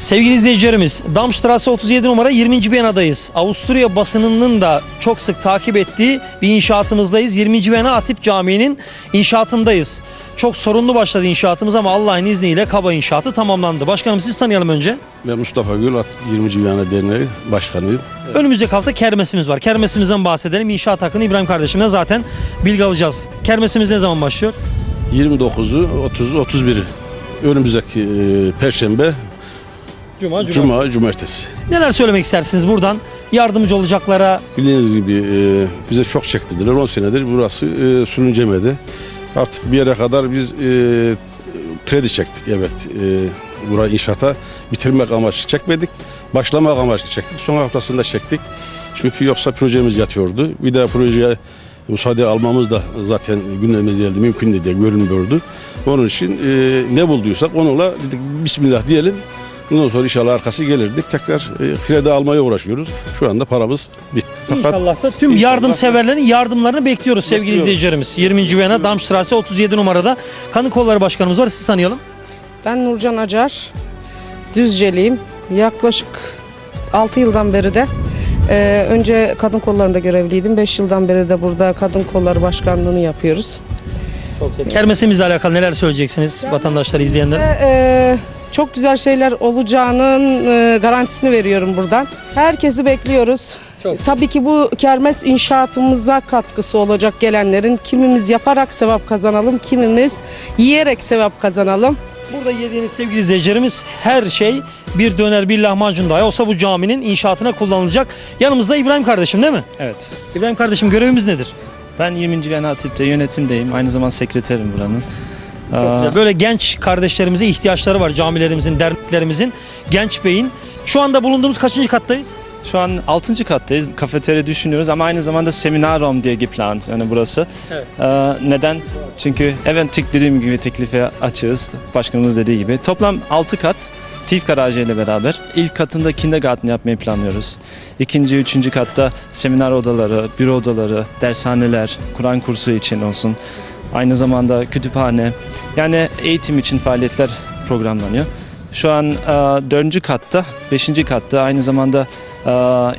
Sevgili izleyicilerimiz, Darmstrasse 37 numara 20. Viyana'dayız. Avusturya basınının da çok sık takip ettiği bir inşaatımızdayız. 20. Viyana Atip Camii'nin inşaatındayız. Çok sorunlu başladı inşaatımız ama Allah'ın izniyle kaba inşaatı tamamlandı. Başkanım siz tanıyalım önce. Ben Mustafa Gül, At- 20. Viyana Derneği Başkanıyım. Önümüzdeki hafta kermesimiz var. Kermesimizden bahsedelim. İnşaat hakkını İbrahim kardeşimden zaten bilgi alacağız. Kermesimiz ne zaman başlıyor? 29'u, 30'u, 31'i. Önümüzdeki e, Perşembe, Cuma, Cuma, Cumartesi. Neler söylemek istersiniz buradan? Yardımcı olacaklara, Bildiğiniz gibi e, bize çok çektirdiler. 10 senedir burası e, sürüncemedi. Artık bir yere kadar biz e, kredi çektik. Evet, e, burayı inşaata bitirmek amaçlı çekmedik. Başlamak amaçlı çektik. Son haftasında çektik. Çünkü yoksa projemiz yatıyordu. Bir daha projeye müsaade almamız da zaten gündeme geldi. Mümkün değil diye görünmüyordu. Onun için e, ne bulduysak onunla dedik Bismillah diyelim. Bundan sonra inşallah arkası gelirdik. Tekrar e, kredi almaya uğraşıyoruz. Şu anda paramız bitti. Fakat İnşallah da tüm İnşallah. yardımseverlerin yardımlarını bekliyoruz sevgili Bekliyoruz. izleyicilerimiz. 20. Viyana Darmstrasse 37 numarada Kanı Kolları Başkanımız var. Siz tanıyalım. Ben Nurcan Acar, Düzceliyim. Yaklaşık 6 yıldan beri de e, önce kadın kollarında görevliydim. 5 yıldan beri de burada kadın kolları başkanlığını yapıyoruz. Kermesimizle alakalı neler söyleyeceksiniz vatandaşlar izleyenler? Ve, e, çok güzel şeyler olacağının e, garantisini veriyorum buradan. Herkesi bekliyoruz. Çok. Tabii ki bu kermes inşaatımıza katkısı olacak gelenlerin. Kimimiz yaparak sevap kazanalım, kimimiz yiyerek sevap kazanalım. Burada yediğiniz sevgili izleyicilerimiz her şey bir döner bir lahmacun dahi olsa bu caminin inşaatına kullanılacak. Yanımızda İbrahim kardeşim değil mi? Evet. İbrahim kardeşim görevimiz nedir? Ben 20. Viyana Hatip'te yönetimdeyim. Aynı zamanda sekreterim buranın. Böyle genç kardeşlerimize ihtiyaçları var camilerimizin, derneklerimizin, genç beyin. Şu anda bulunduğumuz kaçıncı kattayız? Şu an 6. kattayız. Kafeterya düşünüyoruz ama aynı zamanda seminar room diye geplant yani burası. Evet. Aa, neden? Çünkü evet tek dediğim gibi teklife açığız. Başkanımız dediği gibi. Toplam 6 kat. TİF garajı ile beraber. İlk katında kindergarten yapmayı planlıyoruz. İkinci, üçüncü katta seminer odaları, büro odaları, dershaneler, Kur'an kursu için olsun. Aynı zamanda kütüphane. Yani eğitim için faaliyetler programlanıyor. Şu an e, dördüncü katta, beşinci katta aynı zamanda e,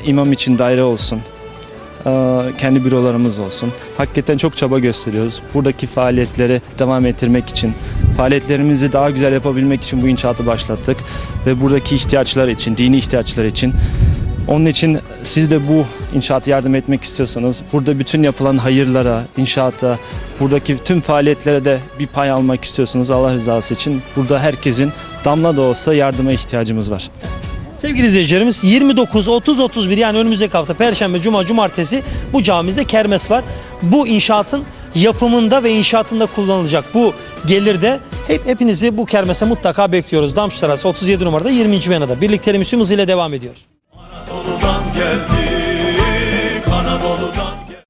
imam için daire olsun. E, kendi bürolarımız olsun. Hakikaten çok çaba gösteriyoruz. Buradaki faaliyetleri devam ettirmek için, faaliyetlerimizi daha güzel yapabilmek için bu inşaatı başlattık. Ve buradaki ihtiyaçlar için, dini ihtiyaçlar için onun için siz de bu inşaata yardım etmek istiyorsanız burada bütün yapılan hayırlara, inşaata, buradaki tüm faaliyetlere de bir pay almak istiyorsanız Allah rızası için burada herkesin damla da olsa yardıma ihtiyacımız var. Sevgili izleyicilerimiz 29, 30, 31 yani önümüzdeki hafta Perşembe, Cuma, Cumartesi bu camimizde kermes var. Bu inşaatın yapımında ve inşaatında kullanılacak bu gelir de hep hepinizi bu kermese mutlaka bekliyoruz. Darmstrasse 37 numarada 20. Viyana'da. Birlikteliğimiz tüm hızıyla devam ediyor.